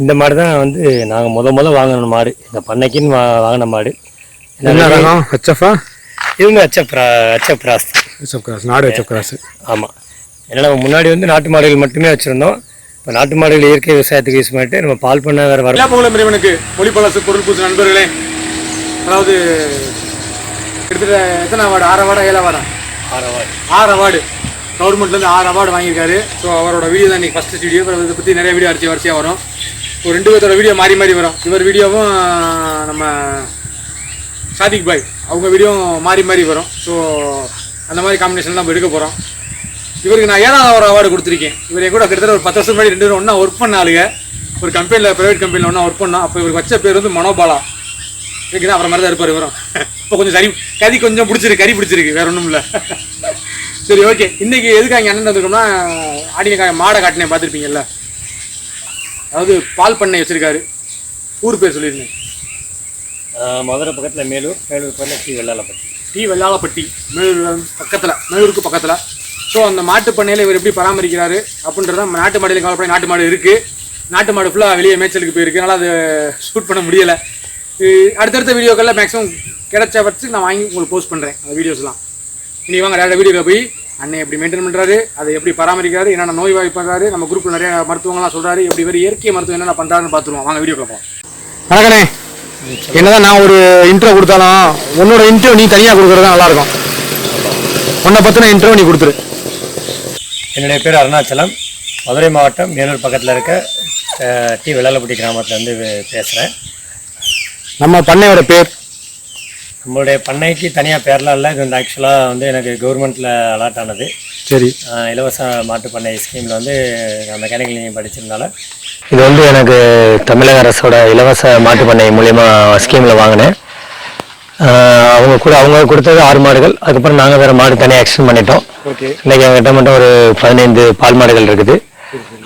இந்த மாடு தான் வந்து நாங்கள் முத முத வாங்கின மாடு. இந்த பண்ணைக்குன்னு வா வாங்கின மாடு. என்ன ரகம்? ஹெச்எஃப்ஆ இவங்க பிரா அச்சப் கிராஸ் ஹெச்எஃப் கிராஸ் நாடு ஹெச்எஃப் கிராஸ் ஆமாம் ஏன்னா நம்ம முன்னாடி வந்து நாட்டு மாடுகள் மட்டுமே வச்சுருந்தோம். இப்போ நாட்டு மாடுகள் இயற்கை விவசாயத்துக்கு யூஸ் பண்ணிட்டு நம்ம பால் பண்ண வேறு வர எல்லா பொங்கலும் இறைவனுக்கு. ஒளிப்பலசு பொருள் பூசு நண்பர்களே. அதாவது கிட்டத்தட்ட எத்தனை அவார்டு? ஆறு அவார்டா ஏழு அவார்டா? ஆரவாடு ஆறு அவார்டு. கவர்மெண்ட்லேருந்து ஆறு அவார்டு வாங்கியிருக்காரு. ஸோ அவரோட வீடியோ தான் இன்னைக்கு ஃபஸ்ட்டு அப்புறம் இதை பற்றி நிறைய வீடியோ அடிச்சு வரிசையாக வரும். ஒரு ரெண்டு பேர்த்தோட வீடியோ மாறி மாறி வரும். இவர் வீடியோவும் நம்ம சாதிக் பாய் அவங்க வீடியோவும் மாறி மாறி வரும். ஸோ அந்த மாதிரி காம்பினேஷன் நம்ம எடுக்க போகிறோம் இவருக்கு நான் ஏழாவது ஒரு அவார்டு கொடுத்துருக்கேன். இவர் என் கூட கிட்டத்தட்ட ஒரு பத்து வருஷம் முன்னாடி ரெண்டு பேரும் ஒன்றா ஒர்க் பண்ண ஆளுங்க ஒரு கம்பெனியில் ப்ரைவேட் கம்பெனியில் ஒன்றா ஒர்க் பண்ணோம். அப்போ இவருக்கு வச்ச பேர் வந்து மனோபாலா. இருக்குன்னா அப்புறம் மாதிரி தான் இருப்பார் இவரும். இப்போ கொஞ்சம் சரி கறி கொஞ்சம் பிடிச்சிருக்கு கறி பிடிச்சிருக்கு வேற ஒன்றும் இல்லை. சரி ஓகே இன்னைக்கு எதுக்காக அங்கே அண்ணன் வந்திருக்கோம்னா ஆடின மாடை காட்டினேன் பார்த்துருப்பீங்கல்ல. அதாவது பால் பண்ணை வச்சிருக்காரு. ஊர் பேர் சொல்லியிருந்தேன் மதுரை பக்கத்தில் மேலூர் மேலூர் பக்கத்தில் டி வெள்ளாளப்பட்டி டி வெள்ளாளப்பட்டி மேலூர் பக்கத்தில் மேலூருக்கு பக்கத்தில். ஸோ அந்த மாட்டு பண்ணையில் இவர் எப்படி பராமரிக்கிறாரு அப்படின்றத நாட்டு மாடியில் கவலைப்பட நாட்டு மாடு இருக்குது நாட்டு மாடு ஃபுல்லாக வெளியே மேய்ச்சலுக்கு போயிருக்கு. அதனால் அது ஷூட் பண்ண முடியலை. அடுத்தடுத்த வீடியோக்களில் மேக்ஸிமம் கிடைச்ச பட்சத்துக்கு நான் வாங்கி உங்களுக்கு போஸ்ட் பண்ணுறேன் அந்த வீடியோஸ்லாம் இனி வாங்க டேரக்டாக வீடியோவில் போய்? அண்ணன் எப்படி மெயின்டைன் பண்ணுறாரு அதை எப்படி பராமரிக்கிறாரு? என்னென்ன நோய் வாய்ப்படுறாரு நம்ம குரூப்பில் நிறைய மருத்துவங்கள்லாம் சொல்கிறாரு எப்படி இவர் இயற்கை மருத்துவம் என்னென்ன பண்ணுறாருன்னு பார்த்துருவோம். வாங்க வீடியோ பார்ப்போம் வணக்கண்ணே. என்னதான் நான் ஒரு இன்ட்ரோ கொடுத்தாலும் உன்னோட இன்ட்ரோ நீ தனியாக கொடுக்குறது நல்லா இருக்கும் உன்னை பற்றின இன்ட்ரோ நீ கொடுத்துரு. என்னுடைய பேர் அருணாச்சலம். மதுரை மாவட்டம் மேலூர் பக்கத்தில் இருக்க டி. வெள்ளாளப்பட்டி கிராமத்துலேருந்து பேசுகிறேன் நம்ம பண்ணையோட பேர் நம்மளுடைய பண்ணைக்கு தனியாக பேர்லாம் இல்லை. இது வந்து ஆக்சுவலாக வந்து எனக்கு கவர்மெண்ட்டில் அலாட் ஆனது. சரி. இலவச மாட்டுப் பண்ணை ஸ்கீமில் வந்து நான் மெக்கானிக்கல் இன்ஜினியரிங் படிச்சிருந்தால இது வந்து எனக்கு தமிழக அரசோட இலவச மாட்டுப் பண்ணை மூலியமா ஸ்கீமில் வாங்கினேன். அவங்க கூட அவங்க கொடுத்தது ஆறு மாடுகள். அதுக்கப்புறம் நாங்கள் வேறு மாடு தனியாக எக்ஸ்டெண்ட் பண்ணிட்டோம். ஓகே. இன்னைக்கு எங்கிட்ட மட்டும் ஒரு பதினைந்து பால் மாடுகள் இருக்குது.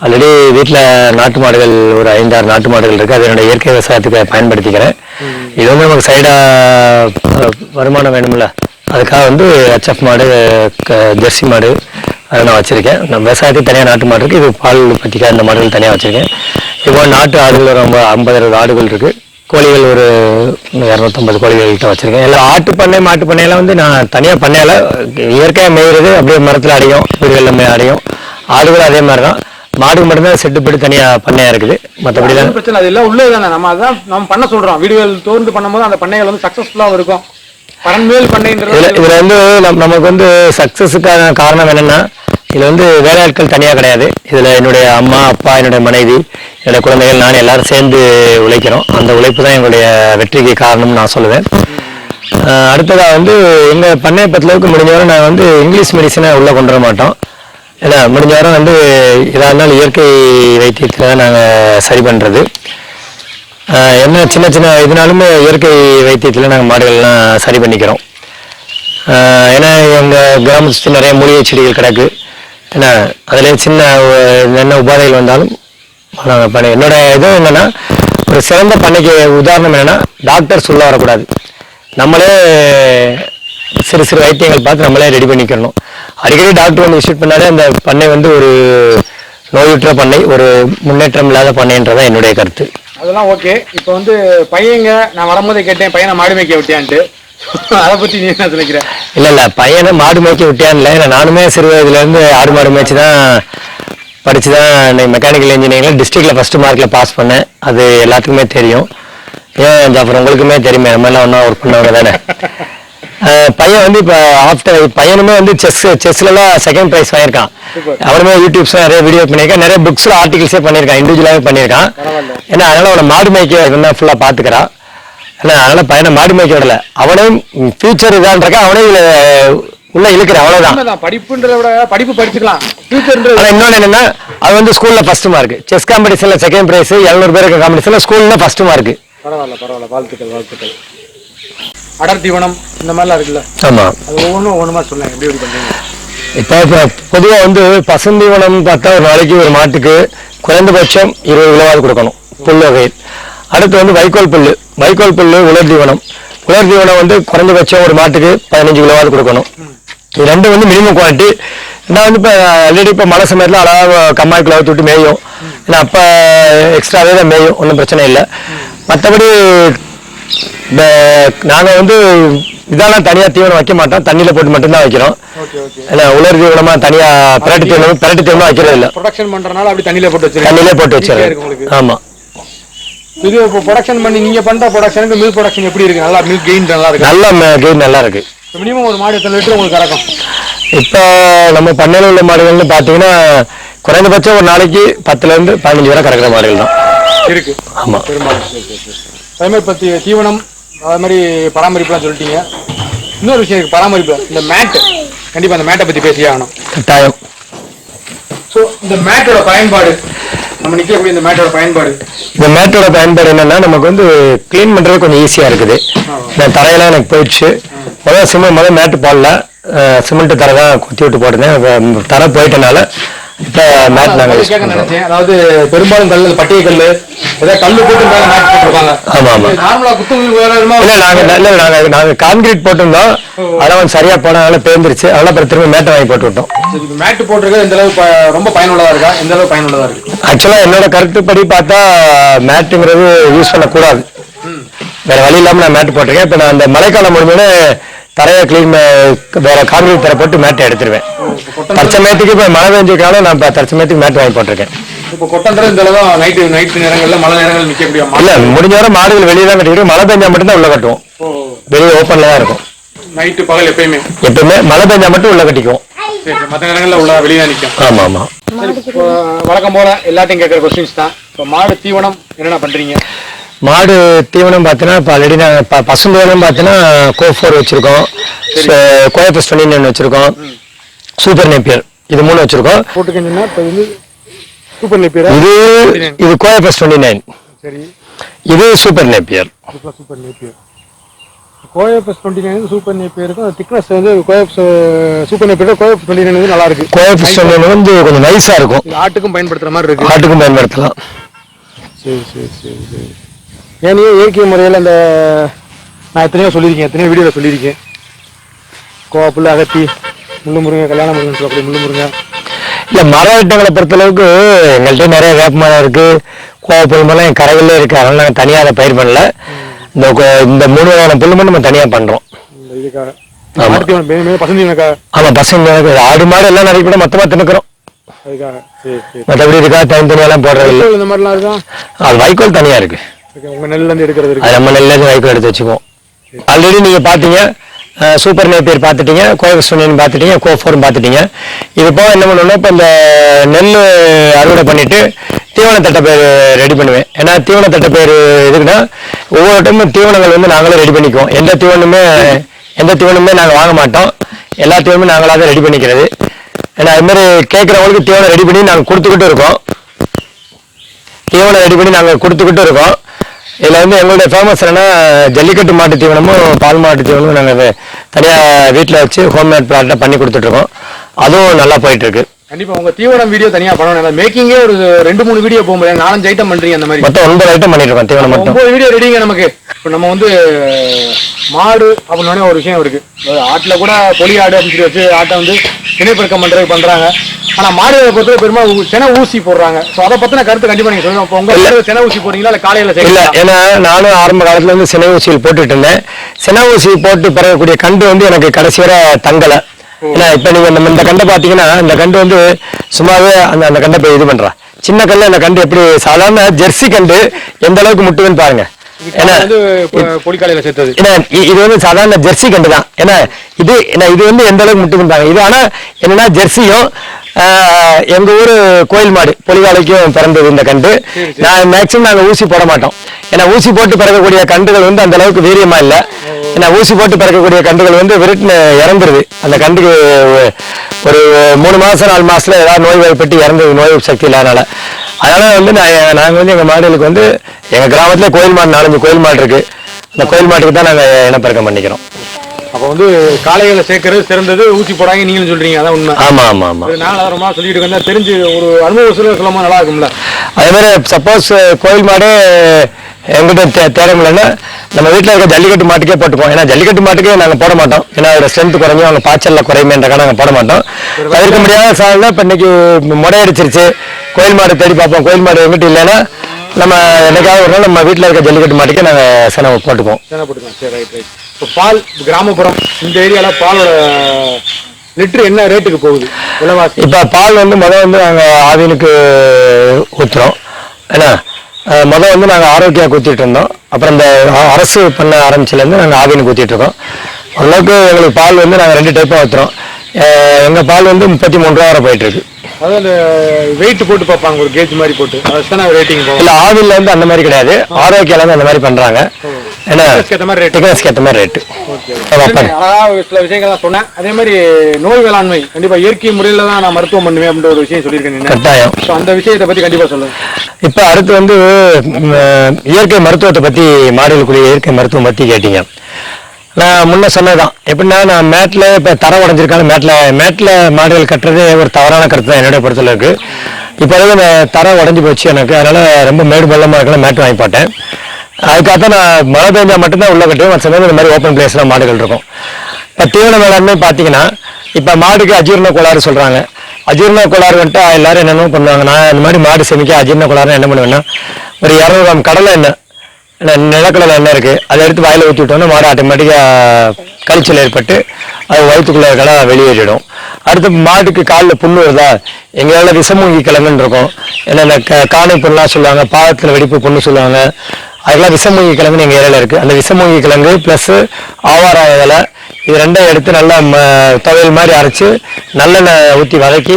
ஆல்ரெடி வீட்டில் நாட்டு மாடுகள் ஒரு ஐந்தாறு நாட்டு மாடுகள் இருக்குது அது என்னோட இயற்கை விவசாயத்துக்கு பயன்படுத்திக்கிறேன். இது வந்து நமக்கு சைடாக வருமானம் வேணும்ல. அதுக்காக வந்து ஹெச்எஃப் மாடு க- ஜெர்சி மாடு அதை நான் வச்சுருக்கேன். நம்ம விவசாயத்துக்கு தனியாக நாட்டு மாடு இருக்குது இது பால் பற்றிக்க அந்த மாடுகள் தனியாக வச்சுருக்கேன். இப்போ நாட்டு ஆடுகள் ரொம்ப ஐம்பது அறுபது ஆடுகள் இருக்குது கோழிகள் ஒரு இரநூத்தம்பது கோழிகள்கிட்ட வச்சுருக்கேன். எல்லாம் ஆட்டு பண்ணை மாட்டு பண்ணையெல்லாம் வந்து நான் தனியாக பண்ணையில் இயற்கையாக மேய்கிறது அப்படியே மரத்தில் அடையும் வீடுகளில் அடையும். ஆடுகள் அதே மாதிரி தான் மாடு மட்டும்தான் செட்டு போட்டு தனியாக பண்ணையாக இருக்குது. மற்றபடி தான் பிரச்சனை அது எல்லாம் உள்ளது தானே. நம்ம அதான் நம்ம பண்ண சொல்றோம். வீடுகள் தோர்ந்து பண்ணும்போது அந்த பண்ணைகள் வந்து சக்ஸஸ்ஃபுல்லாக இருக்கும். பரண்மேல் பண்ணைன்றது இதில் வந்து நம் நமக்கு வந்து சக்ஸஸுக்கான காரணம் என்னென்னா இதில் வந்து வேலையாட்கள் தனியாக கிடையாது. இதில் என்னுடைய அம்மா அப்பா என்னுடைய மனைவி என்னுடைய குழந்தைகள் நான் எல்லாரும் சேர்ந்து உழைக்கிறோம். அந்த உழைப்பு தான் எங்களுடைய வெற்றிக்கு காரணம்னு நான் சொல்லுவேன். அடுத்ததாக வந்து எங்கள் பண்ணையை பொறுத்தளவுக்கு முடிஞ்ச வரை நான் வந்து இங்கிலீஷ் மெடிசனை உள்ளே கொண்டு வர மாட்டோம். ஏன்னா முடிஞ்ச வாரம் வந்து இதாக இருந்தாலும் இயற்கை வைத்தியத்தில் தான் நாங்கள் சரி பண்ணுறது என்ன சின்ன சின்ன இதனாலுமே இயற்கை வைத்தியத்தில் நாங்கள் மாடுகள்லாம் சரி பண்ணிக்கிறோம். ஏன்னா எங்கள் கிராமத்தை சுற்றி நிறைய மூலிகை செடிகள் கிடக்கு. ஏன்னா அதில் சின்ன என்ன உபாதைகள் வந்தாலும் நாங்கள் பண்ணி என்னோடய இது என்னென்னா ஒரு சிறந்த பண்ணைக்கு உதாரணம் என்னென்னா டாக்டர் சொல்ல வரக்கூடாது. நம்மளே சிறு சிறு வைத்தியங்கள் பார்த்து நம்மளே ரெடி பண்ணிக்கணும் அடிக்கடி டாக்டர் வந்து விசிட் பண்ணாலே அந்த பண்ணை வந்து ஒரு நோயுற்ற பண்ணை ஒரு முன்னேற்றம் இல்லாத பண்ணைன்றதான் என்னுடைய கருத்து. அதெல்லாம் ஓகே இப்போ வந்து பையங்க நான் வரும்போதே கேட்டேன் பையனை மாடு மேய்க்க விட்டியான்ட்டு. அதை பத்தி நீ என்ன நினைக்கிற? இல்ல இல்ல பையனை மாடு மேய்க்க விட்டியான்னு இல்லை. நானுமே சிறு வயதுல இருந்து ஆடு மாடு மேய்ச்சி தான் படிச்சு தான் மெக்கானிக்கல் இன்ஜினியரிங்ல டிஸ்ட்ரிக்ட்ல ஃபர்ஸ்ட் மார்க்ல பாஸ் பண்ணேன். அது எல்லாத்துக்குமே தெரியும். ஏன் ஜாஃபர் உங்களுக்குமே தெரியுமே நம்ம எல்லாம் ஒன்றா ஒர்க் பண்ணவங்க தானே. பையன் வந்து இப்போ ஆஃப்டர் பையனுமே வந்து செஸ் செஸ்லலாம் செகண்ட் ப்ரைஸ் வாங்கியிருக்கான். Super. அவனுமே யூடியூப்ஸ் நிறைய வீடியோ பண்ணியிருக்கான். நிறைய புக்ஸ்ல ஆர்டிகல்ஸே பண்ணியிருக்கான் இண்டிவிஜுவலாகவே பண்ணியிருக்கான். ஏன்னா அதனால அவனை மாடு மேய்க்க தான் ஃபுல்லாக பார்த்துக்கிறான் ஏன்னா அதனால பையனை மாடு மேய்க்க விடல. அவனையும் ஃபியூச்சர் இதான்றக்க அவனே இதுல உள்ள இழுக்கிற அவ்வளவுதான். படிப்புன்றத விட படிப்பு படிச்சுக்கலாம். இன்னொன்னு என்னன்னா அது வந்து ஸ்கூல்ல ஃபர்ஸ்ட் மார்க் செஸ் காம்படிஷன்ல செகண்ட் பிரைஸ் எழுநூறு பேருக்கு காம்படிஷன்ல ஸ்கூல்ல ஃபர்ஸ்ட் மார்க் பரவாயில்ல பரவாயில்ல. வாழ்த்துக்கள் வாழ்த்துக்கள். அடர் தீவனம் இந்த மாதிரிலாம் இருக்குல்ல? ஆமா. அது ஒவ்வொன்றும் ஒவ்வொன்றுமா சொல்லுங்க எப்படி எப்படி பண்றீங்க இப்போ இப்போ பொதுவாக வந்து பசுந்தீவனம் பார்த்தா ஒரு நாளைக்கு ஒரு மாட்டுக்கு குறைந்தபட்சம் இருபது கிலோவாவது கொடுக்கணும் புல் வகை. அடுத்து வந்து வைக்கோல் புல் வைக்கோல் புல் உலர் தீவனம். உலர் தீவனம் வந்து குறைந்தபட்சம் ஒரு மாட்டுக்கு பதினஞ்சு கிலோவாவது கொடுக்கணும். இது ரெண்டும் வந்து மினிமம் குவாலிட்டி நான் வந்து இப்போ ஆல்ரெடி இப்போ மழை சமயத்தில் அழகாக கம்மாய்க்குள்ள விட்டு மேயும். ஏன்னா அப்போ எக்ஸ்ட்ராவே தான் மேயும் ஒன்றும் பிரச்சனை இல்லை. மற்றபடி நாங்கள் வந்து இதெல்லாம் தனியாக தீவனம் வைக்க மாட்டோம். தண்ணியில் போட்டு மட்டும்தான் வைக்கிறோம். ஏன்னா உலர் தீவனமாக தனியாக பிரட்டு தீவனம் பிரட்டு தீவனம் வைக்கிறது இல்லை. ப்ரொடக்ஷன் பண்றதுனால அப்படி தண்ணியில போட்டு வச்சிருக்கீங்க. தண்ணியிலே போட்டு உங்களுக்கு. ஆமாம் இது இப்போ ப்ரொடக்ஷன் பண்ணி நீங்க பண்ற ப்ரொடக்ஷனுக்கு மில்க் ப்ரொடக்ஷன் எப்படி இருக்கு? நல்லா மில்க் கெயின் நல்லா இருக்கு. நல்ல கெயின் நல்லா இருக்கு. மினிமம் ஒரு மாடு எத்தனை லிட்டர் உங்களுக்கு கறக்கும்? இப்போ நம்ம பண்ணையில் உள்ள மாடுகள்னு பார்த்தீங்கன்னா குறைந்தபட்சம் ஒரு நாளைக்கு பத்துலேருந்து பதினஞ்சு வரை கறக்கிற மாடுகள் தான். இருக்கு. ஆமாம் சரி. அதே மாதிரி தீவனம் அதே மாதிரி பராமரிப்புலாம் சொல்லிட்டீங்க. இன்னொரு விஷயம் இருக்கு பராமரிப்பு. இந்த மேட் கண்டிப்பா அந்த மேட்டை பத்தி பேசியே ஆகணும். கட்டாயம். ஸோ இந்த மேட்டோட பயன்பாடு நம்ம நிற்கக்கூடிய இந்த மேட்டோட பயன்பாடு. இந்த மேட்டோட பயன்பாடு என்னன்னா நமக்கு வந்து க்ளீன் பண்றது கொஞ்சம் ஈஸியா இருக்குது. இந்த தரையெல்லாம் எனக்கு போயிடுச்சு. முதல்ல சிமெண்ட் முதல்ல மேட்டு போடல சிமெண்ட் தரை தான் குத்தி விட்டு போட்டிருந்தேன். தரை போயிட்டனால இப்போ மேட் நாங்கள் நினைச்சேன். அதாவது பெரும்பாலும் கல் பட்டிகை கல் ஏதாவது கல் போட்டு மேட் போட்டிருப்பாங்க. ஆமா, ஆமா. நார்மலா குத்து வேற இல்லை இல்லை நாங்கள் நாங்கள் கான்கிரீட் போட்டிருந்தோம். கொஞ்சம் சரியா போனதுனால பேர்ந்துருச்சு அதெல்லாம் அப்புறம் திரும்ப மேட்டை வாங்கி போட்டு விட்டோம் மேட் போட்டிருக்கிறது எந்த அளவு ரொம்ப பயனுள்ளதா இருக்கா? எந்த அளவு பயனுள்ளதா இருக்கு? ஆக்சுவலாக என்னோட கருத்துப்படி பார்த்தா மேட்டுங்கிறது யூஸ் பண்ணக்கூடாது. வேற வழி இல்லாமல் நான் மேட்டு போட்டிருக்கேன். இப்போ நான் அந்த மழைக்காலம் முடிஞ்சோடனே தரையை க்ளீன் வேற கான்கிரீட் தரை போட்டு மேட்டை எடுத்துருவேன். தற்சமயத்துக்கு இப்போ மழை பெஞ்சதுக்காக நான் இப்போ தற்சமயத்துக்கு மேட் வாங்கி போட்டிருக்கேன். இப்போ இந்த அளவு நைட்டு நைட்டு நேரங்கள்ல மழை நேரங்கள் நிற்கக்கூடிய இல்ல முடிஞ்ச வரை மாடுகள் வெளியே தான் கட்டிக்கிட்டு மழை பெஞ்சா மட்டும்தான் உள்ள கட்டுவோம். வெளியே ஓப்பன்ல தான் இருக்கும். நைட்டு பகல் எப்பயுமே? எப்பவுமே மழை பெஞ்சா மட்டும் உள்ள கட்டிக்குவோம். மத்த நேரங்கள்ல உள்ள வெளியே தான் நிற்கும் ஆமா ஆமா. இப்போ வழக்கம் போல எல்லாத்தையும் கேட்குற கொஸ்டின்ஸ் தான். இப்போ மாடு தீவனம் என்னென்ன பண்றீங்க? மாடு தீவனம் பார்த்தீங்கன்னா இப்போ ஆல்ரெடி நாங்கள் இப்போ பசு தீவனம் பார்த்தீங்கன்னா கோ ஃபோர் வச்சிருக்கோம் கோயப்பஸ் டுவெண்ட்டி நைன் வச்சிருக்கோம் சூப்பர் நேப்பியர் இது மூணு வச்சிருக்கோம். போட்டுக்கீங்கன்னா இப்போ வந்து சூப்பர் நெப்பியரா இது இது கோயப்பஸ் டுவெண்ட்டி நைன் சரி. இது super Napier super Napier CoFS twenty nine super நேப்பியருக்கும் thickness வந்து CoFS super Napier CoFS twenty nine நல்லா இருக்கு. கோயப்பஸ் டுவெண்ட்டி நைன் வந்து கொஞ்சம் நைஸா இருக்கும். ஆட்டுக்கும் பயன்படுத்துற மாதிரி இருக்கு. ஆட்டுக்கும் பயன்படுத்தலாம். சரி சரி சரி சரி. ஏன் இயற்கை முறையில் அந்த நான் எத்தனையோ சொல்லியிருக்கேன் எத்தனையோ வீடியோவில் சொல்லியிருக்கேன். கோவா புல்லு அகத்தி முள்ளு முருங்கை கல்யாண முருங்கை சொல்லக்கூடிய முள்ளு முருங்கை. இல்ல மர பொறுத்தளவுக்கு எங்கள்கிட்ட நிறைய வேப்ப மரம் இருக்கு. கோவப்புல் மரம் என் கரைகளில் இருக்கு. அதனால நாங்கள் தனியாக அதை பயிர் பண்ணல. இந்த இந்த மூணு வகையான மட்டும் நம்ம தனியாக பண்றோம். இந்த இதுக்காக. ஆமா. மாட்டு தீவனம் மே- மே- பசுந்தீவனக்காக ஆமா பசங்க ஆடு மாடு எல்லாம் நிறைய கூட மொத்தமாக சரி மற்றபடி இதுக்காக தனித்தனியெல்லாம் போடுறது இல்லை. இந்த மாதிரிலாம் இருக்கா? அது வைக்கோல் தனியா இருக்கு. ஓகே உங்கள் நெல்லேருந்து எடுக்கிறது இருக்கு. நம்ம நெல்லேருந்து வைக்கோல் எடுத்து வச்சுக்குவோம். ஆல்ரெடி நீங்க பாத்தீங்க சூப்பர் நேப்பியர் பார்த்துட்டீங்க கோயபஸ்டோனியன் பார்த்துட்டீங்க கோஃபோர்னு பார்த்துட்டீங்க இது போக என்ன பண்ணணும்னா இப்போ இந்த நெல் அறுவடை பண்ணிவிட்டு தீவன தட்டைப்பயிர் ரெடி பண்ணுவேன். ஏன்னா தீவன தட்டைப்பயிர் எதுக்குன்னா ஒவ்வொரு டைமும் தீவனங்கள் வந்து நாங்களே ரெடி பண்ணிக்குவோம். எந்த தீவனமே எந்த தீவனமே நாங்கள் வாங்க மாட்டோம். எல்லா தீவனமும் நாங்களாக ரெடி பண்ணிக்கிறது. ஏன்னா அதுமாதிரி கேட்குறவங்களுக்கு தீவனம் ரெடி பண்ணி நாங்கள் கொடுத்துக்கிட்டு இருக்கோம். தீவனம் ரெடி பண்ணி நாங்கள் கொடுத்துக்கிட்டு இருக்கோம். இதில் வந்து எங்களுடைய ஃபேமஸ் ஜல்லிக்கட்டு மாட்டு தீவனமும் பால் மாட்டு தீவனமும் நாங்கள் தனியாக வீட்டில் வச்சு ஹோம்மேட் ப்ராடக்டாக பண்ணி கொடுத்துட்ருக்கோம் அதுவும் நல்லா போயிட்டுருக்கு கண்டிப்பா உங்க தீவனம் வீடியோ தனியா பண்ணணும். மேக்கிங்கே ஒரு ரெண்டு மூணு வீடியோ போக முடியாது. நாலஞ்சு ஐட்டம் பண்றீங்க அந்த மாதிரி. மொத்தம் ஒன்பது ஐட்டம் பண்ணியிருக்கோம் தீவனம் மட்டும். ஒன்பது வீடியோ ரெடிங்க நமக்கு. இப்போ நம்ம வந்து மாடு அப்படின்னு ஒரு விஷயம் இருக்கு. ஆட்டுல கூட பொலி ஆடு அப்படின்னு சொல்லி வச்சு ஆட்டை வந்து இணைப்பெருக்கம் பண்றதுக்கு பண்றாங்க. ஆனா மாடுகளை பொறுத்தவரை பெரும்பாலும் சென ஊசி போடுறாங்க. ஸோ அதை பத்தின கருத்து கண்டிப்பா நீங்க சொல்லுங்க. இப்போ உங்க சென ஊசி போடுறீங்களா இல்ல காலையில இல்ல ஏன்னா நானும் ஆரம்ப காலத்துல இருந்து சினை ஊசியில் போட்டுட்டு இருந்தேன். சினை ஊசி போட்டு பிறகக்கூடிய கண்டு வந்து எனக்கு கடைசி வரை தங்கல. ஏன்னா இப்ப நீங்க நம்ம இந்த கண்டை பாத்தீங்கன்னா இந்த கண்டு வந்து சும்மாவே அந்த அந்த கண்டை போய் இது பண்றா. சின்ன கல்ல அந்த கண்டு எப்படி சாதாரண ஜெர்சி கண்டு எந்த அளவுக்கு முட்டுதுன்னு பாருங்க. ஏன்னா இது வந்து சாதாரண ஜெர்சி கண்டு தான். ஏன்னா இது இது வந்து எந்த அளவுக்கு முட்டுதுன்றாங்க இது ஆனா என்னன்னா ஜெர்சியும் எங்க ஊரு கோயில் மாடு பொலிகாலைக்கும் பிறந்தது இந்த கண்டு. நான் மேக்சிமம் நாங்க ஊசி போட மாட்டோம். ஏன்னா ஊசி போட்டு பிறக்கக்கூடிய கண்டுகள் வந்து அந்த அளவுக்கு வீரியமா இல்ல. ஏன்னா ஊசி போட்டு பிறக்கக்கூடிய கண்டுகள் வந்து விருட்டுன்னு இறந்துருது. அந்த கண்டுக்கு ஒ- ஒரு மூணு மாசம் நாலு மாசத்துல ஏதாவது நோய் வாய்ப்பட்டு இறந்தது நோய் சக்தி இல்லாதனால. அதனால வந்து நான் நாங்க வந்து எங்க மாடுகளுக்கு வந்து எங்க கிராமத்துல கோயில் மாடு நாலஞ்சு கோயில் மாடு இருக்கு. அந்த கோயில் மாட்டுக்கு தான் நாங்க இனப்பெருக்கம் பண்ணிக்கிறோம். அப்போ வந்து காளைகளை சேர்க்கறது சிறந்தது ஊசி போடாங்க நீங்களும் சொல்றீங்க அதான் உண்மை. ஆமா ஆமா ஆமா. நாள் சொல்லிட்டு இருக்கேன் தெரிஞ்சு ஒரு அனுபவ சொல்ல சொல்லும்போது நல்லா இருக்கும்ல. அதே மாதிரி சப்போஸ் கோயில் மாடு எங்கிட்ட தே தேடமில்லைன்னா நம்ம வீட்டில் இருக்க ஜல்லிக்கட்டு மாட்டுக்கே போட்டுப்போம் ஏன்னா ஜல்லிக்கட்டு மாட்டுக்கே நாங்கள் போட மாட்டோம். ஏன்னா அதோட ஸ்ட்ரென்த் குறைஞ்சி அவங்க பாய்ச்சலில் குறையுமேன்றக்காக நாங்கள் போட மாட்டோம். தவிர்க்க முடியாத சாதனை இப்போ இன்னைக்கு முடை அடிச்சிருச்சு கோயில் மாடு தேடி பார்ப்போம். கோயில் மாடு எங்கிட்ட இல்லைன்னா நம்ம என்னைக்காவது ஒரு நாள் நம்ம வீட்டில் இருக்க ஜல்லிக்கட்டு மாட்டுக்கு நாங்கள் செனை சரி ரைட் ரைட் இப்போ பால் கிராமப்புறம் இந்த ஏரியால பாலோட லிட்டர் என்ன ரேட்டுக்கு போகுது? விலைவாசி? இப்போ பால் வந்து முதல் வந்து நாங்கள் ஆவினுக்கு ஊற்றுறோம் ஏன்னா முதல் வந்து நாங்கள் ஆரோக்கியா ஊற்றிட்டு இருந்தோம். அப்புறம் இந்த அரசு பண்ண ஆரம்பிச்சிலேருந்து நாங்கள் ஆவினுக்கு ஊற்றிட்டு இருக்கோம். ஓரளவுக்கு எங்களுக்கு பால் வந்து நாங்கள் ரெண்டு டைப்பாக ஊற்றுறோம் எங்கள் பால் வந்து முப்பத்தி மூணு ரூபா வரை போயிட்டு இருக்கு அதாவது வெயிட் போட்டு பார்ப்பாங்க ஒரு கேஜ் மாதிரி போட்டு. அது தானே ரேட்டிங் இல்லை ஆவில இருந்து அந்த மாதிரி கிடையாது. ஆரோக்கியால அந்த மாதிரி பண்ணுறாங்க ஏன்னா Thickness ஏத்த மாதிரி ரேட்டு அழகா ஒரு சில விஷயங்கள்லாம் சொன்னேன். அதே மாதிரி நோய் வேளாண்மை கண்டிப்பா இயற்கை முறையில தான் நான் மருத்துவம் பண்ணுவேன் அப்படின்ற ஒரு விஷயம் சொல்லியிருக்கேன். கட்டாயம். So, அந்த விஷயத்தை பத்தி கண்டிப்பா சொல்லுங்க. இப்போ அடுத்து வந்து இயற்கை மருத்துவத்தை பற்றி மாடுகளுக்குரிய இயற்கை மருத்துவம் பற்றி கேட்டீங்க. நான் முன்ன சொன்னதுதான். எப்படின்னா நான் மேட்டில் இப்போ தர உடஞ்சிருக்காங்க. மேட்டில் மேட்டில் மாடுகள் கட்டுறது ஒரு தவறான கருத்து தான் என்னுடைய பொறுத்தல இருக்கு. இப்போ வந்து தர உடஞ்சி போச்சு எனக்கு. அதனால ரொம்ப மேடு பள்ளமாக இருக்கலாம் மேட் வாங்கி போட்டேன். அதுக்காக நான் மழை பெஞ்சால் மட்டும்தான் உள்ள கட்டுவேன். மற்ற சமயம் இந்த மாதிரி ஓப்பன் பிளேஸில் மாடுகள் இருக்கும். இப்போ தீவன வேளாண்மை பார்த்தீங்கன்னா இப்போ மாடுக்கு அஜீரண கோளாறு சொல்கிறாங்க அஜீர்ண கோளாறு வந்துட்டு எல்லாரும் என்னென்ன பண்ணுவாங்க. நான் இந்த மாதிரி மாடு செமிக்க அஜீரண கோளாறு என்ன பண்ணுவேன்னா ஒரு இரநூறு கிராம் கடலை எண்ணெய் நிலக்கடலை எண்ணெய் இருக்குது அதை எடுத்து வாயில் ஊற்றி விட்டோன்னா மாடு ஆட்டோமேட்டிக்காக கழிச்சல் ஏற்பட்டு அது வயிற்றுக்குள்ளே இருக்கலாம் வெளியேறிடும். அடுத்து மாட்டுக்கு காலில் புண்ணு வருதா? எங்களால் விஷமூங்கி கிழங்குன்னு இருக்கும். ஏன்னா இந்த க காணை புண்ணெலாம் சொல்லுவாங்க பாதத்தில் வெடிப்பு புண்ணு சொல்லுவாங்க. அதெல்லாம் விஷமூங்கி கிழங்குன்னு எங்கள் ஏரியாவில் இருக்குது அந்த விஷமூங்கி கிழங்கு ப்ளஸ்ஸு ஆவாராய இலை இது ரெண்டையும் எடுத்து நல்லா ம துவையல் மாதிரி அரைச்சி நல்லெண்ணெய் ஊற்றி வதக்கி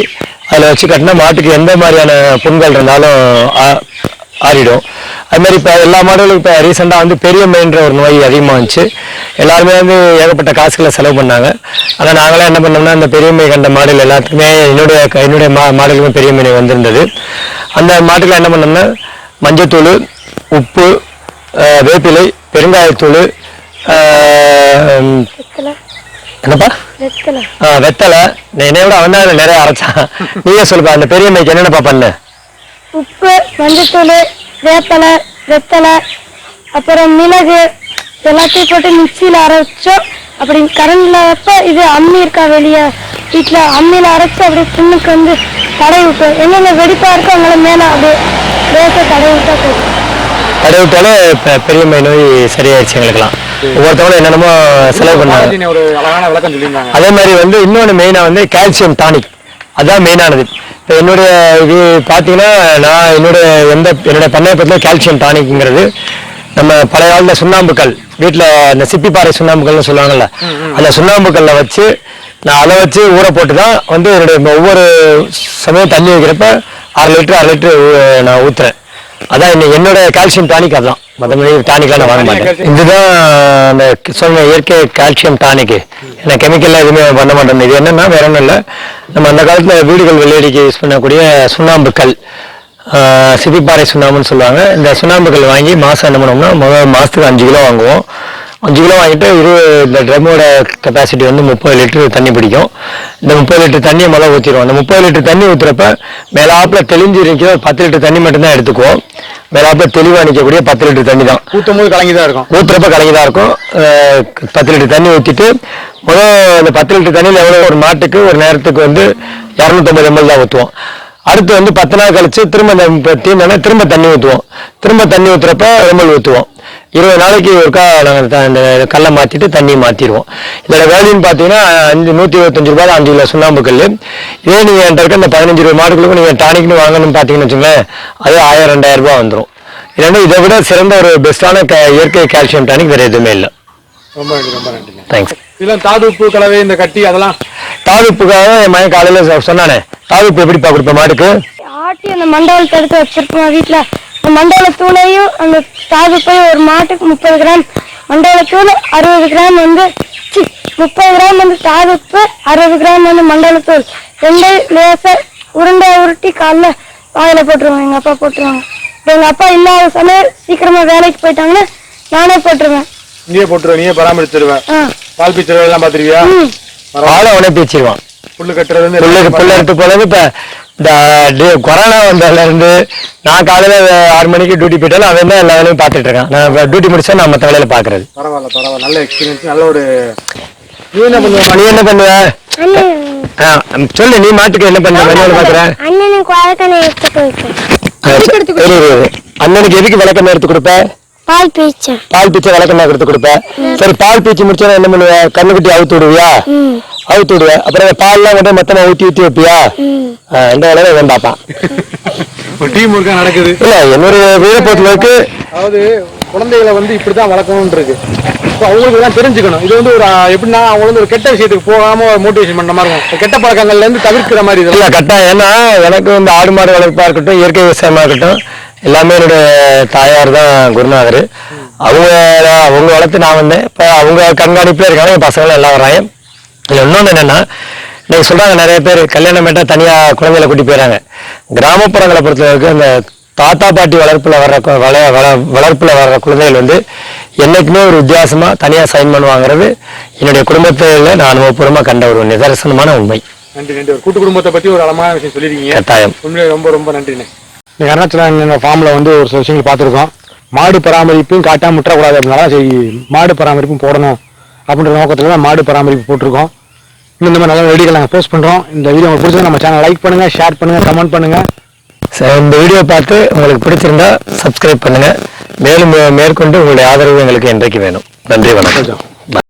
அதில் வச்சு கட்டினா மாட்டுக்கு எந்த மாதிரியான புண்கள் இருந்தாலும் ஆ- ஆறிடும். அது மாதிரி இப்போ எல்லா மாடுகளும் இப்போ ரீசெண்டாக வந்து பெரிய மெயின்ற ஒரு நோய் அதிகமாக வந்துச்சு எல்லாருமே வந்து ஏகப்பட்ட காசுகளை செலவு பண்ணாங்க. ஆனால் நாங்களாம் என்ன பண்ணோம்னா அந்த பெரிய மை கண்ட மாடுகள் எல்லாத்துக்குமே என்னுடைய என்னுடைய மா மாடுகளுமே பெரிய மீன் வந்திருந்தது. அந்த மாட்டுக்கு என்ன பண்ணோம்னா மஞ்சத்தூள் உப்பு வேப்பிலை பெருங்காயத்தூள் என்னப்பா? வெத்தலை. ஆ, வெத்தலை. என்னை விட அவன் தான் நிறைய அரைச்சான். நீயே சொல்லுப்பா அந்த பெரிய மைக்கு என்னென்னப்பா பண்ணு? உப்பு மஞ்சத்தூள் வேப்பலை வெத்தலை அப்புறம் மிளகு எல்லாத்தையும் போட்டு மிக்சியில் அரைச்சோம் அப்படி கரண்டில் வைப்ப இது அம்மி இருக்கா வெளியே? வீட்டில் அம்மியில் அரைச்சு அப்படியே புண்ணுக்கு வந்து தடவி விட்டோம் எங்கெங்க வெடிப்பாக இருக்கோ அங்கே மேலே அப்படியே லேசாக தடவி விட்டா போதும். தடவிட்டாலே பெ- பெரிய மை நோய் சரியாயிடுச்சு எங்களுக்குலாம் ஒவ்வொருத்தவங்களும் என்னென்னமோ செலவு பண்ணாங்க அதே மாதிரி வந்து இன்னொன்று மெயினாக வந்து கால்சியம் டானிக் அதுதான் மெயினானது இப்போ என்னுடைய இது பார்த்தீங்கன்னா நான் என்னுடைய எந்த என்னுடைய பண்ணையப்பத்தில் கால்சியம் டானிக்ங்கிறது நம்ம பழைய காலத்தில் சுண்ணாம்புக்கல் வீட்டில் இந்த சிப்பிப்பாறை சுண்ணாம்புக்கல்னு சொல்லுவாங்கல்ல அந்த சுண்ணாம்புக்கல்ல வச்சு நான் அதை வச்சு ஊற போட்டு தான் வந்து என்னுடைய ஒவ்வொரு சமயம் தண்ணி வைக்கிறப்ப அரை லிட்டர் அரை லிட்டர் நான் ஊற்றுறேன் அதான் என்ன- என்னோட கால்சியம் டானிக் அதுதான் மற்றபடி டானிக்லாம் நான் வாங்க மாட்டேன். இதுதான் அந்த சொன்ன இயற்கை கால்சியம் டானிக்கு ஏன்னா கெமிக்கல்லாம் எதுவுமே பண்ண மாட்டேன் இது என்னன்னா வேற ஒன்றும் இல்லை. நம்ம அந்த காலத்தில் வீடுகள் வெள்ளையடிக்க யூஸ் பண்ணக்கூடிய சுண்ணாம்பு கல் ஆஹ் சிப்பிப்பாறை சுண்ணாம்புன்னு சொல்லுவாங்க. இந்த சுண்ணாம்பு கல் வாங்கி மாதம் என்ன பண்ணோம்னா முதல் மாதத்துக்கு அஞ்சு கிலோ வாங்குவோம். அஞ்சு கிலோ வாங்கிட்டு இரு இந்த ட்ரம்மோட கெப்பாசிட்டி வந்து முப்பது லிட்டர் தண்ணி பிடிக்கும். இந்த முப்பது லிட்டர் தண்ணியை முதல்ல ஊற்றிடுவோம் அந்த முப்பது லிட்டர் தண்ணி ஊற்றுறப்ப மேலாப்பில் தெளிஞ்சு நிற்கிற பத்து லிட்டர் தண்ணி மட்டும்தான் எடுத்துக்குவோம். மேலாப்பில் தெளிவாக நிற்கக்கூடிய பத்து லிட்டர் தண்ணி தான். ஊத்தும் போது கலங்கி தான் இருக்கும். ஊத்துறப்ப கலங்கி தான் இருக்கும் பத்து லிட்டர் தண்ணி ஊற்றிட்டு முதல் அந்த பத்து லிட்டர் தண்ணியில் எவ்வளோ ஒரு மாட்டுக்கு ஒரு நேரத்துக்கு வந்து இரநூத்தம்பது எம்எல் தான் ஊற்றுவோம் அடுத்து வந்து பத்து நாள் கழிச்சு திரும்ப தீர்ந்தோடனே திரும்ப தண்ணி ஊற்றுவோம் திரும்ப தண்ணி ஊற்றுறப்ப எம்எல் ஊற்றுவோம் இருபது நாளைக்கு ஒருக்கா நாங்கள் அந்த கல்லை மாற்றிட்டு தண்ணி மாற்றிடுவோம் இதோட வேல்யூன்னு பார்த்தீங்கன்னா அஞ்சு நூற்றி இருபத்தஞ்சு ரூபாய் அஞ்சு கிலோ சுண்ணாம்பு கல் இதே நீங்கள் என்கிட்ட இருக்க இந்த பதினஞ்சு ரூபா மாடுகளுக்கு நீங்கள் டானிக்னு வாங்கணும்னு பார்த்தீங்கன்னு வச்சுங்களேன் அது ஆயிரம் ரெண்டாயிரம் ரூபாய் வந்துடும் இல்லைன்னா இதை விட சிறந்த ஒரு பெஸ்ட்டான க இயற்கை கால்சியம் டானிக் வேறு எதுவுமே இல்லை. ரொம்ப நன்றி ரொம்ப நன்றிங்க. தேங்க்ஸ் இதெல்லாம் தாது உப்பு கலவை இந்த கட்டி அதெல்லாம்? தாதுப்புக்காக என் மகன் காலையில் சொன்னானே தாதுப்பு எப்படிப்பா கொடுப்பேன் மாடுக்கு? ஆட்டி அந்த மண்டபத்தை எடுத்து வச்சிருப்போம் வீட்டில் மண்டப தூளையும் அந்த தாதுப்பையும் ஒரு மாட்டுக்கு முப்பது கிராம் மண்டப தூள் அறுபது கிராம் வந்து சி முப்பது கிராம் வந்து தாதுப்பு அறுபது கிராம் வந்து மண்டப தூள் ரெண்டையும் லேசாக உருண்டை உருட்டி காலைல வாயில போட்டுருவாங்க எங்கள் அப்பா போட்டுருவாங்க. இப்போ எங்கள் அப்பா இல்லாத சமயம் சீக்கிரமாக வேலைக்கு போயிட்டாங்கன்னா நானே போட்டுருவேன். நீயே போட்டுருவ நீயே பராமரிச்சிருவேன் பால் பீச்சர் எல்லாம் பாத்துருவியா ம். ஆளை உடனே பீச்சிடுவான். புல்லு கட்டுறது வந்து புல்லுக்கு புல்ல எடுத்து போனது இப்போ இந்த கொரோனா வந்ததுல இருந்து நான் காலையில் ஆறு மணிக்கு டியூட்டி போயிட்டாலும் அவன் தான் எல்லா வேலையும் பார்த்துட்டு இருக்கான். நான் டியூட்டி முடிச்சா நான் மற்ற வேலையில பார்க்கறது. பரவாயில்ல பரவாயில்ல. நல்ல எக்ஸ்பீரியன்ஸ் நல்ல ஒரு நீ என்ன பண்ணுவ? நீ என்ன பண்ணுவ? சொல்லு நீ மாட்டுக்கு என்ன பண்ற மணியோட பாக்குற அண்ணனுக்கு எதுக்கு விளக்கெண்ணெய் எடுத்து கொடுப்ப? பால் பீச்சேன் பால் பீச்சை விளக்கெண்ணெய் எடுத்து கொடுப்ப? சரி பால் பீச்சு முடிச்சா என்ன பண்ணுவ? கண்ணுக்குட்டி அவுத்து விடுவியா? அவுத்து விடுவ அப்புறம் அந்த பால்லாம் கொண்டு மொத்தமா ஊத்தி ஊத்தி வைப்பியா? இந்த வேலையை இவன் பார்ப்பான் டீம் ஒர்க்கா நடக்குது. இல்ல என்னுடைய வீட பொறுத்தளவுக்கு அதாவது குழந்தைகளை வந்து இப்படி தான் வளர்க்கணும்னு இருக்கு அவங்களுக்கு எல்லாம் தெரிஞ்சுக்கணும். இது வந்து ஒரு எப்படின்னா அவங்க வந்து ஒரு கெட்ட விஷயத்துக்கு போகாம மோட்டிவேஷன் பண்ற மாதிரி இருக்கும். கெட்ட பழக்கங்கள்ல இருந்து தவிர்க்கிற மாதிரி இல்ல கட்டாயம். ஏன்னா எனக்கு வந்து ஆடு மாடு வளர்ப்பா இருக்கட்டும் இயற்கை விவசாயமா இருக்கட்டும் எல்லாமே என்னுடைய தாயார் தான் குருநாதர். அவங்க அவங்க வளர்த்து நான் வந்தேன். இப்போ அவங்க கண்காணிப்புல இருக்காங்க என் பசங்களும் எல்லாம் வராங்க இதுல இன்னொன்று என்னன்னா இன்னைக்கு சொல்றாங்க நிறைய பேர் கல்யாணம் பண்ணிட்டா தனியா குழந்தைகளை கூட்டி போயிடறாங்க. கிராமப்புறங்களை பொறுத்தவரைக்கும் அந்த தாத்தா பாட்டி வளர்ப்புல வர்ற வள வள- வளர்ப்புல வர்ற குழந்தைகள் வந்து என்னைக்குமே ஒரு வித்தியாசமா தனியா சைன் பண்ணுவாங்கிறது என்னுடைய குடும்பத்தில் நான் அனுபவபூர்வமா கண்ட ஒரு நிதர்சனமான உண்மை. நன்றி நன்றி. ஒரு கூட்டு குடும்பத்தை பத்தி ஒரு அழகான விஷயம் சொல்லியிருக்கீங்க கட்டாயம். உண்மையிலே ரொம்ப ரொம்ப நன்றிண்ணே. இன்னைக்கு அருணாச்சலம் ஃபார்ம்ல வந்து ஒரு சில விஷயங்கள் பார்த்துருக்கோம். மாடு பராமரிப்பும் காட்டாம விட்டுறக்கூடாது அப்படின்னால சரி மாடு பராமரிப்பும் போடணும். அப்படின்ற நோக்கத்துல தான் மாடு பராமரிப்பு போட்டிருக்கோம். இந்த மாதிரி நல்ல வீடியோகள் நாங்கள் போஸ்ட் பண்றோம். இந்த வீடியோ உங்களுக்கு பிடிச்சது நம்ம சேனல் லைக் பண்ணுங்க ஷேர் பண்ணுங்க கமெண்ட் பண்ணுங்க. சரி, இந்த வீடியோ பார்த்து உங்களுக்கு பிடிச்சிருந்தா சப்ஸ்கிரைப் பண்ணுங்க. மேலும் மேற்கொண்டு உங்களுடைய ஆதரவு எங்களுக்கு என்றைக்கு வேணும். நன்றி வணக்கம்.